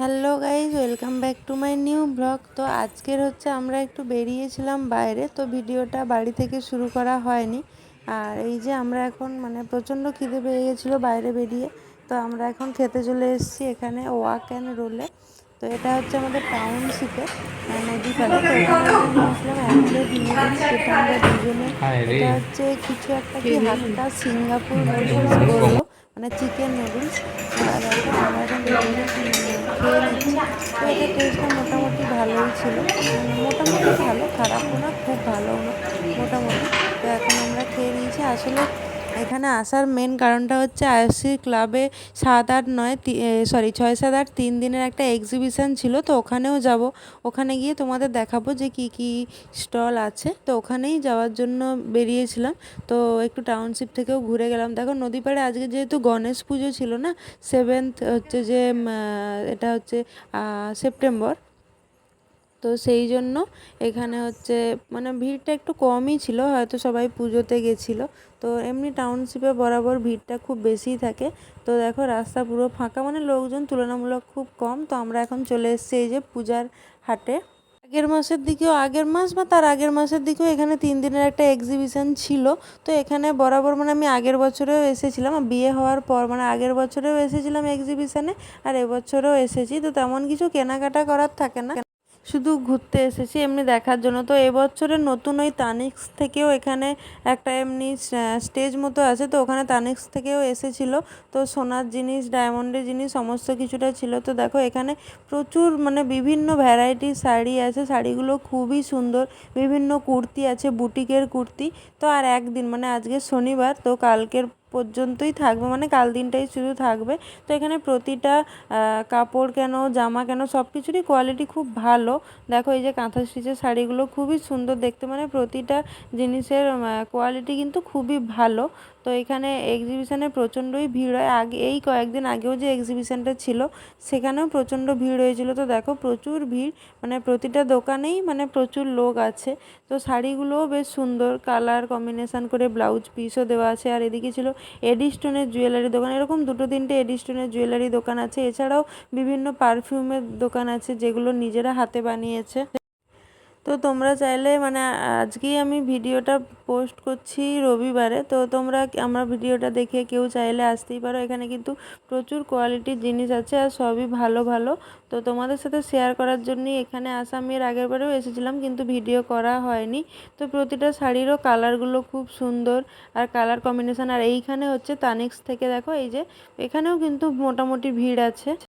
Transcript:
Hello guys welcome back to my new blog. তো আজকের হচ্ছে আমরা একটু বেরিয়েছিলাম বাইরে তো ভিডিওটা বাড়ি থেকে শুরু করা হয়নি। আর এই যে আমরা এখন মানে প্রচণ্ড খিদে পেয়ে গেছিল বাইরে বেরিয়ে তো আমরা এখন খেতে চলে এসেছি এখানে ওয়াক অ্যান্ড রোলে। তো এটা হচ্ছে আমাদের টাউনশিপে নদী পাড়ে তো এখানে আমরা নিয়েছিলাম এক প্লেট নুডলস যেটা আমরা দুজনে এটা হচ্ছে কিছু একটা কি হালকা সিঙ্গাপুর নুডলস মানে চিকেন নুডলস আমরা এখন খেয়ে নিচ্ছি তো এটা টেস্টটা মোটামুটি ভালোই ছিল। মোটামুটি ভালো, খারাপও না, খুব ভালো না, মোটামুটি। তো এখন আমরা খেয়ে নিয়েছি। আসলে এখানে আসার মেন কারণটা হচ্ছে আইএসসি ক্লাবে সাত আট নয় সরি ছয়, সাত, আট, তিন দিনের একটা এক্সিবিশন ছিল, তো ওখানেও যাব। ওখানে গিয়ে তোমাদের দেখাবো যে কি কি স্টল আছে। তো ওখানেই যাওয়ার জন্য বেরিয়েছিলাম। তো একটু টাউনশিপ থেকেও ঘুরে গেলাম। দেখো নদীপাড়ে আজকে যেহেতু গণেশ পুজো ছিল না সেভেন্থ হচ্ছে যে এটা হচ্ছে সেপ্টেম্বর তো সেই জন্য এখানে হচ্ছে মানে ভিড়টা একটু কমই ছিল, হয়তো সবাই পুজোতে গেছিল। তো এমনি টাউনশিপে বরাবর ভিড়টা খুব বেশিই থাকে। তো দেখো রাস্তা পুরো ফাঁকা মানে লোকজন তুলনামূলক খুব কম। তো আমরা এখন চলে এসেছি এই যে পূজার হাটে। আগের মাসের দিকেও, আগের মাস বা তার আগের মাসের দিকেও এখানে তিন দিনের একটা এক্সিবিশন ছিল। তো এখানে বরাবর মানে আমি আগের বছরেও এসেছিলাম। বিয়ে হওয়ার পর মানে আগের বছরেও এসেছিলাম এক্সিবিশনে আর এবছরেও এসেছি। তো তেমন কিছু কেনাকাটা করার থাকে না। শুধু ঘুরতে এসেছি, এমনি দেখার জন্য। তো এবছরে নতুন ওই তানিক্স থেকেও এখানে একটা এমনি স্টেজ মতো আছে। তো ওখানে তানিক্স থেকেও এসেছিল। তো সোনার জিনিস ডায়মন্ডের জিনিস, সমস্ত কিছুটা ছিল। তো দেখো, এখানে প্রচুর মানে বিভিন্ন ভ্যারাইটির শাড়ি আছে। শাড়িগুলো খুবই সুন্দর। বিভিন্ন কুর্তি আছে বুটিকের কুর্তি। তো আর একদিন মানে আজকে শনিবার, তো কালকের পর্যন্তই থাকবে মানে কাল দিনটাই শুধু থাকবে। তো এখানে প্রতিটা কাপড় কেন, জামা কেন, সব কিছুরই কোয়ালিটি খুব ভালো। দেখো এই যে কাঁথা স্টিচের শাড়িগুলো খুবই সুন্দর দেখতে মানে প্রতিটা জিনিসের কোয়ালিটি কিন্তু খুবই ভালো। তো এখানে এক্সিবিশানে প্রচণ্ডই ভিড় হয়। আগে, এই কয়েকদিন আগেও যে এক্সিবিশানটা ছিল, সেখানেও প্রচণ্ড ভিড় হয়েছিল। তো দেখো প্রচুর ভিড় মানে প্রতিটা দোকানেই মানে প্রচুর লোক আছে। তো শাড়িগুলোও বেশ সুন্দর কালার কম্বিনেশন করে ব্লাউজ পিসও দেওয়া আছে। আর এদিকে ছিল এডি স্টোনের জুয়েলারি দোকান, এরকম দুটো তিনটে এডিস্টোনের জুয়েলারি দোকান আছে। এছাড়াও বিভিন্ন পারফিউমের দোকান আছে যেগুলো নিজেরা হাতে বানিয়েছে। তো তোমরা চাইলে মানে আজকেই আমি ভিডিওটা পোস্ট করছি রবিবারে। তো তোমরা আমার ভিডিওটা দেখে কেউ চাইলে আসতেই পারো। এখানে কিন্তু প্রচুর কোয়ালিটির জিনিস আছে আর সবই ভালো ভালো। তো তোমাদের সাথে শেয়ার করার জন্যই এখানে আসা। আমি এর আগের বারেও এসেছিলাম কিন্তু ভিডিও করা হয়নি। তো প্রতিটা শাড়িরও কালারগুলো খুব সুন্দর আর কালার কম্বিনেশন আর এইখানে হচ্ছে তানিক্স থেকে দেখো, এই যে এখানেও কিন্তু মোটামুটি ভিড় আছে।